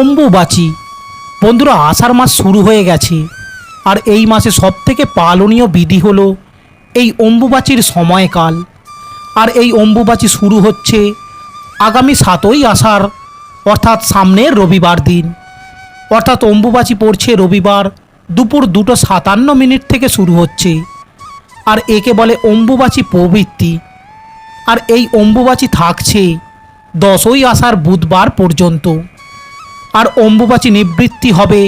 অম্বুবাচী বন্ধুরা, আষাঢ় মাস শুরু হয়ে গেছে। আর এই মাসে সবথেকে পালনীয় বিধি হলো এই অম্বুবাচীর সময়কাল। আর এই অম্বুবাচী শুরু হচ্ছে আগামী সাতই আষাঢ়, অর্থাৎ সামনের রবিবার দিন। অর্থাৎ অম্বুবাচী পড়ছে রবিবার দুপুর দুটো সাতান্ন মিনিট থেকে শুরু হচ্ছে। আর একে বলে অম্বুবাচী প্রবৃত্তি। আর এই অম্বুবাচী থাকছে দশই আষাঢ় বুধবার পর্যন্ত। আর অম্বুবাচী নিবৃত্তি হবে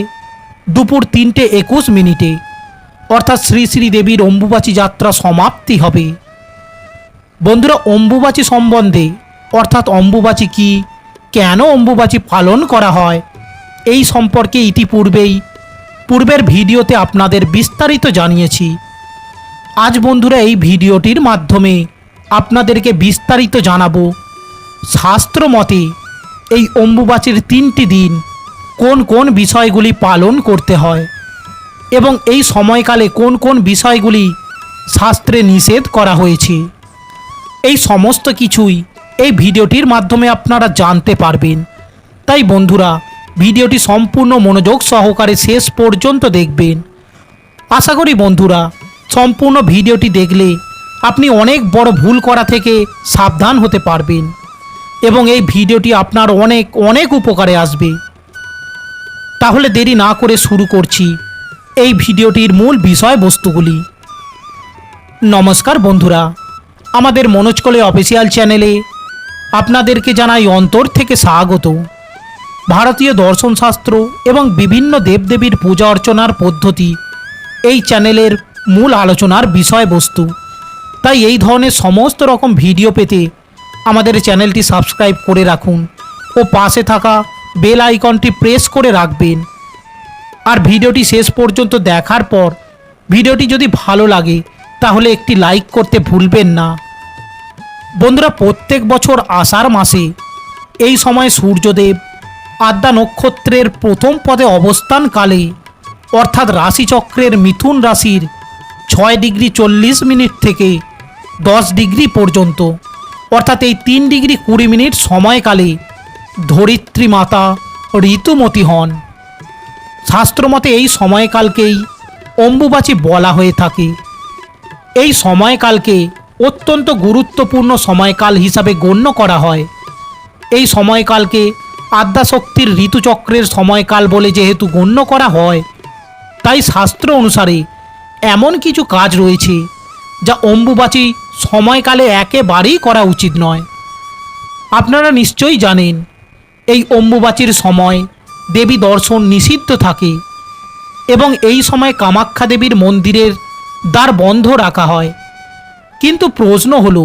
দুপুর তিনটে একুশ মিনিটে। অর্থাৎ শ্রী শ্রী দেবীর অম্বুবাচী যাত্রা সমাপ্তি হবে। বন্ধুরা, অম্বুবাচী সম্বন্ধে, অর্থাৎ অম্বুবাচী কি, কেন অম্বুবাচী পালন করা হয়, এই সম্পর্কে ইতিপূর্বেই পূর্বের ভিডিওতে আপনাদের বিস্তারিত জানিয়েছি। আজ বন্ধুরা, এই ভিডিওটির মাধ্যমে আপনাদেরকে বিস্তারিত জানাব শাস্ত্র মতে এই অম্বুবাচীর তিনটি দিন কোন কোন বিষয়গুলি পালন করতে হয় এবং এই সময়কালে কোন কোন বিষয়গুলি শাস্ত্রে নিষেধ করা হয়েছে। এই সমস্ত কিছুই এই ভিডিওটির মাধ্যমে আপনারা জানতে পারবেন। তাই বন্ধুরা, ভিডিওটি সম্পূর্ণ মনোযোগ সহকারে শেষ পর্যন্ত দেখবেন। আশা করি বন্ধুরা, সম্পূর্ণ ভিডিওটি দেখলে আপনি অনেক বড় ভুল করা থেকে সাবধান হতে পারবেন। এবং এই ভিডিওটি আপনার অনেক অনেক উপকারে আসবে। তাহলে দেরি না করে শুরু করছি এই ভিডিওটির মূল বিষয়বস্তুগুলি। নমস্কার বন্ধুরা, আমাদের মনোজকলে অফিসিয়াল চ্যানেলে আপনাদেরকে জানাই অন্তর থেকে স্বাগত। ভারতীয় দর্শনশাস্ত্র এবং বিভিন্ন দেবদেবীর পূজা অর্চনার পদ্ধতি এই চ্যানেলের মূল আলোচনার বিষয়বস্তু। তাই এই ধরনের সমস্ত রকম ভিডিও পেতে আমাদের চ্যানেলটি সাবস্ক্রাইব করে রাখুন ও পাশে থাকা বেল আইকনটি প্রেস করে রাখবেন। আর ভিডিওটি শেষ পর্যন্ত দেখার পর ভিডিওটি যদি ভালো লাগে, তাহলে একটি লাইক করতে ভুলবেন না। বন্ধুরা, প্রত্যেক বছর আষাঢ় মাসে এই সময় সূর্যদেব আদ্যা নক্ষত্রের প্রথম পদে অবস্থানকালে অর্থাৎ রাশিচক্রের মিথুন রাশির ছয় ডিগ্রি চল্লিশ মিনিট থেকে দশ ডিগ্রি পর্যন্ত অর্থাৎ এই তিন ডিগ্রি কুড়ি মিনিট সময়কালে ধরিত্রী মাতা ঋতুমতী হন। শাস্ত্রমতে এই সময়কালকেই অম্বুবাচী বলা হয়ে থাকে। এই সময়কালকে অত্যন্ত গুরুত্বপূর্ণ সময়কাল হিসাবে গণ্য করা হয়। এই সময়কালকে আদ্যাশক্তির ঋতুচক্রের সময়কাল বলে যেহেতু গণ্য করা হয়, তাই শাস্ত্র অনুসারে এমন কিছু কাজ রয়েছে যা অম্বুবাচী সময়কালে একেবারেই করা উচিত নয়। আপনারা নিশ্চয়ই জানেন, এই অম্বুবাচীর সময় দেবী দর্শন নিষিদ্ধ থাকে এবং এই সময় কামাখ্যা দেবীর মন্দিরের দ্বার বন্ধ রাখা হয়। কিন্তু প্রশ্ন হলো,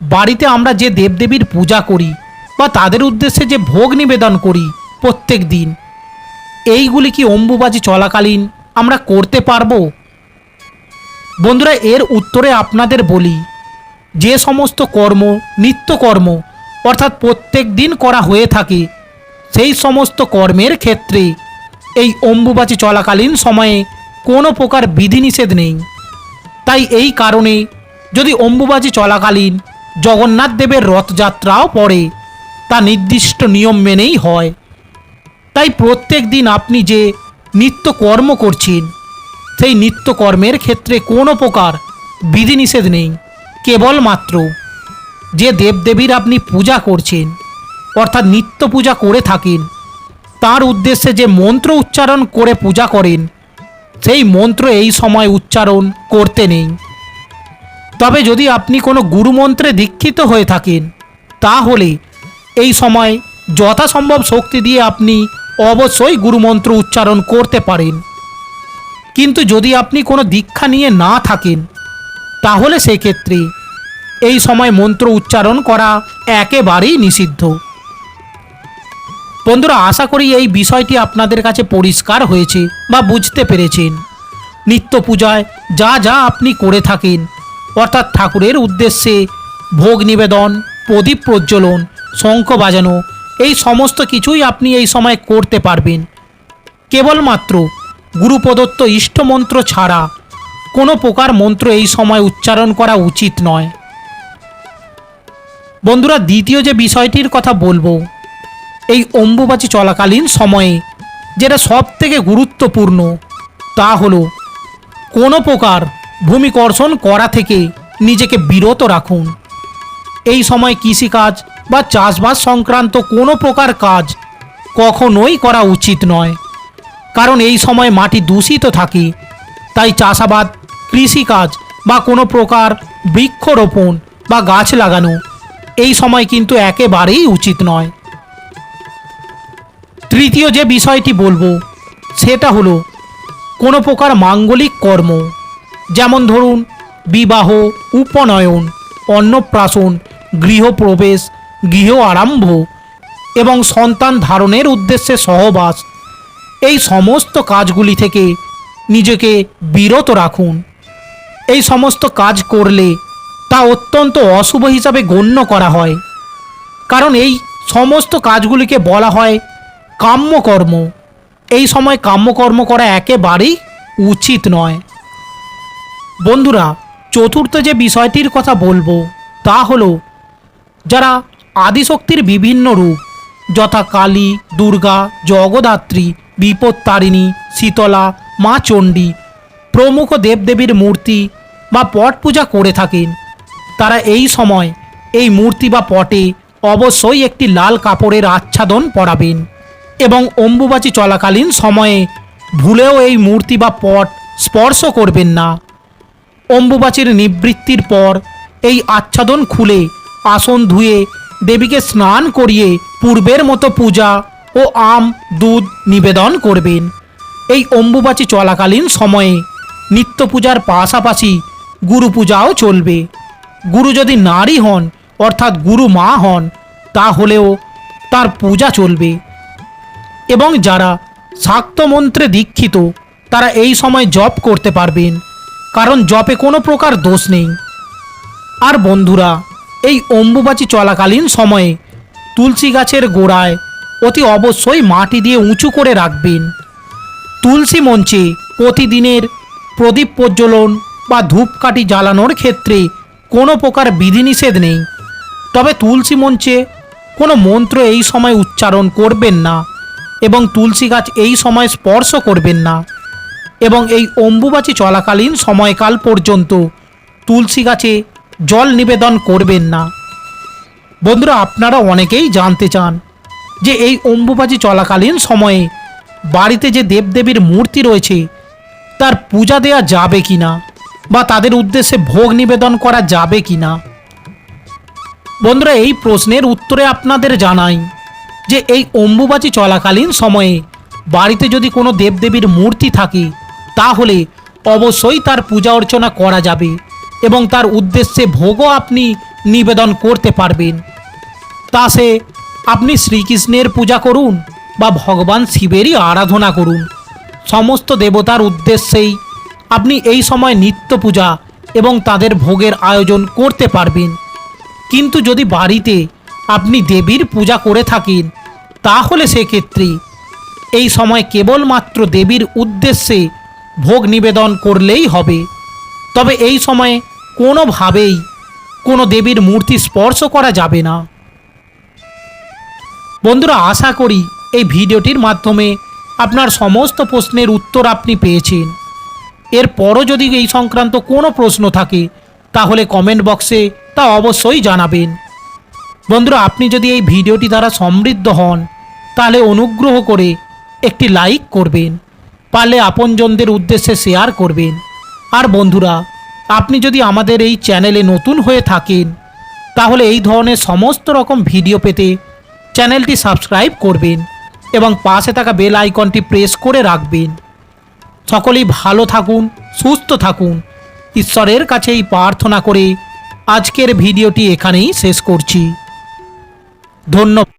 বাড়িতে আমরা যে দেবদেবীর পূজা করি বা তাদের উদ্দেশ্যে যে ভোগ নিবেদন করি প্রত্যেক দিন, এইগুলি কি অম্বুবাচী চলাকালীন আমরা করতে পারব? বন্ধুরা, এর উত্তরে আপনাদের বলি যে সমস্ত কর্ম নিত্যকর্ম অর্থাৎ প্রত্যেক দিন করা হয়ে থাকে, সেই সমস্ত কর্মের ক্ষেত্রে এই অম্বুবাচী চলাকালীন সময়ে কোনো প্রকার বিধিনিষেধ নেই। তাই এই কারণে যদি অম্বুবাচী চলাকালীন জগন্নাথ দেবের রথযাত্রাও পড়ে, তা নির্দিষ্ট নিয়ম মেনেই হয়। তাই প্রত্যেক দিন আপনি যে নিত্য কর্ম করছেন, সেই নিত্যকর্মের ক্ষেত্রে কোনো প্রকার বিধিনিষেধ নেই। কেবলমাত্র যে দেবদেবীর আপনি পূজা করছেন, অর্থাৎ নিত্য পূজা করে থাকেন, তার উদ্দেশ্যে যে মন্ত্র উচ্চারণ করে পূজা করেন, সেই মন্ত্র এই সময় উচ্চারণ করতে নেই। তবে যদি আপনি কোনো গুরুমন্ত্রে দীক্ষিত হয়ে থাকেন, তাহলে এই সময় যথাসম্ভব শক্তি দিয়ে আপনি অবশ্যই গুরুমন্ত্র উচ্চারণ করতে পারেন। কিন্তু যদি আপনি কোনো দীক্ষা নিয়ে না থাকেন, তাহলে সেক্ষেত্রে এই সময় মন্ত্র উচ্চারণ করা একেবারেই নিষিদ্ধ। বন্ধুরা, আশা করি এই বিষয়টি আপনাদের কাছে পরিষ্কার হয়েছে বা বুঝতে পেরেছেন। নিত্য পূজায় যা যা আপনি করে থাকেন, অর্থাৎ ঠাকুরের উদ্দেশ্যে ভোগ নিবেদন, প্রদীপ প্রজ্বলন, শঙ্খ বাজানো, এই সমস্ত কিছুই আপনি এই সময় করতে পারবেন। কেবলমাত্র গুরু প্রদত্ত ইষ্টমন্ত্র ছাড়া কোনো প্রকার মন্ত্র এই সময় উচ্চারণ করা উচিত নয়। বন্ধুরা, দ্বিতীয় যে বিষয়টির কথা বলব, এই অম্বুবাচী চলাকালীন সময়ে যেটা সব থেকে গুরুত্বপূর্ণ, তা হলো কোনো প্রকার ভূমিকর্ষণ করা থেকে নিজেকে বিরত রাখুন। এই সময় কৃষিকাজ বা চাষবাস সংক্রান্ত কোনো প্রকার কাজ কখনোই করা উচিত নয়, কারণ এই সময় মাটি দূষিত থাকে, তাই চাষাবাদ, কৃষিকাজ বা কোনো প্রকার বৃক্ষরোপণ বা গাছ লাগানো এই সময় কিন্তু একেবারেই উচিত নয়। তৃতীয় যে বিষয়টি বলব, সেটা হলো কোনো প্রকার মাঙ্গলিক কর্ম, যেমন ধরুন বিবাহ, উপনয়ন, অন্নপ্রাশন, গৃহপ্রবেশ, গৃহ আরম্ভ এবং সন্তান ধারণের উদ্দেশ্যে সহবাস, এই সমস্ত কাজগুলি থেকে নিজেকে বিরত রাখুন। এই সমস্ত কাজ করলে তা অত্যন্ত অশুভ হিসাবে গণ্য করা হয়। কারণ এই সমস্ত কাজগুলিকে বলা হয় কাম্যকর্ম। এই সময় কাম্যকর্ম করা একেবারেই উচিত নয়। বন্ধুরা, চতুর্থ যে বিষয়টির কথা বলব, তা হলো যারা আদিশক্তির বিভিন্ন রূপ, যথা কালী, দুর্গা, জগদ্ধাত্রী, বিপত্তারিণী, শীতলা, মা চণ্ডী, প্রমুখ দেবদেবীর মূর্তি বা পট পূজা করে থাকেন। তারা এই সময় এই মূর্তি বা পটে অবশ্যই একটি লাল কাপড়ের আচ্ছাদন পরাবেন এবং অম্বুবাচী চলাকালীন সময়ে ভুলেও এই মূর্তি বা পট স্পর্শ করবেন না। অম্বুবাচীর নিবৃত্তির পর এই আচ্ছাদন খুলে আসন ধুয়ে দেবীকে স্নান করিয়ে পূর্বের মতো পূজা ও আম, দুধ নিবেদন করবেন। এই অম্বুবাচী চলাকালীন সময়ে নিত্য পূজার পাশাপাশি গুরু পূজাও চলবে। গুরু যদি নারী হন, অর্থাৎ গুরু মা হন, তাহলেও তার পূজা চলবে। এবং যারা শাক্ত মন্ত্রে দীক্ষিত, তারা এই সময় জপ করতে পারবেন, কারণ জপে কোনো প্রকার দোষ নেই। আর বন্ধুরা, এই অম্বুবাচী চলাকালীন সময়ে তুলসী গাছের গোড়ায় অতি অবশ্যই মাটি দিয়ে উঁচু করে রাখবেন। তুলসী মঞ্চে প্রতিদিনের প্রদীপ প্রজ্বলন বা ধূপকাঠি জ্বালানোর ক্ষেত্রে কোনো প্রকার বিধিনিষেধ নেই। তবে তুলসী মঞ্চে কোনো মন্ত্র এই সময় উচ্চারণ করবেন না এবং তুলসী গাছ এই সময় স্পর্শ করবেন না এবং এই অম্বুবাচী চলাকালীন সময়কাল পর্যন্ত তুলসী গাছে জল নিবেদন করবেন না। বন্ধুরা, আপনারা অনেকেই জানতে চান যে এই অম্বুবাচী চলাকালীন সময়ে বাড়িতে যে দেবদেবীর মূর্তি রয়েছে, তার পূজা দেয়া যাবে কি না বা তাদের উদ্দেশ্যে ভোগ নিবেদন করা যাবে কি না? বন্ধুরা, এই প্রশ্নের উত্তরে আপনাদের জানাই যে এই অম্বুবাচী চলাকালীন সময়ে বাড়িতে যদি কোনো দেবদেবীর মূর্তি থাকে, তাহলে অবশ্যই তার পূজা অর্চনা করা যাবে এবং তার উদ্দেশ্যে ভোগও আপনি নিবেদন করতে পারবেন। তা সে আপনি শ্রীকৃষ্ণের পূজা করুন বা ভগবান শিবেরই আরাধনা করুন। সমস্ত দেবতার উদ্দেশ্যেই আপনি এই সময় নিত্য পূজা এবং তাদের ভোগের আয়োজন করতে পারবেন। কিন্তু যদি বাড়িতে আপনি দেবীর পূজা করে থাকেন, তাহলে সেক্ষেত্রে এই সময় কেবলমাত্র দেবীর উদ্দেশ্যে ভোগ নিবেদন করলেই হবে। তবে এই সময়ে কোনোভাবেই কোনো দেবীর মূর্তি স্পর্শ করা যাবে না। বন্ধুরা, আশা করি এই ভিডিওটির মাধ্যমে আপনার সমস্ত প্রশ্নের উত্তর আপনি পেয়েছেন। এরপরও যদি এই সংক্রান্ত কোনো প্রশ্ন থাকে, তাহলে কমেন্ট বক্সে তা অবশ্যই জানাবেন। বন্ধুরা, আপনি যদি এই ভিডিওটি দ্বারা সমৃদ্ধ হন, তাহলে অনুগ্রহ করে একটি লাইক করবেন, পারলে আপনজনদের উদ্দেশ্যে শেয়ার করবেন। আর বন্ধুরা, আপনি যদি আমাদের এই চ্যানেলে নতুন হয়ে থাকেন, তাহলে এই ধরনের সমস্ত রকম ভিডিও পেতে চ্যানেলটি সাবস্ক্রাইব করবেন এবং পাশে থাকা বেল আইকনটি প্রেস করে রাখবেন। সকলেই ভালো থাকুন, সুস্থ থাকুন। ঈশ্বরের কাছেই প্রার্থনা করে আজকের ভিডিওটি এখানেই শেষ করছি। ধন্যবাদ।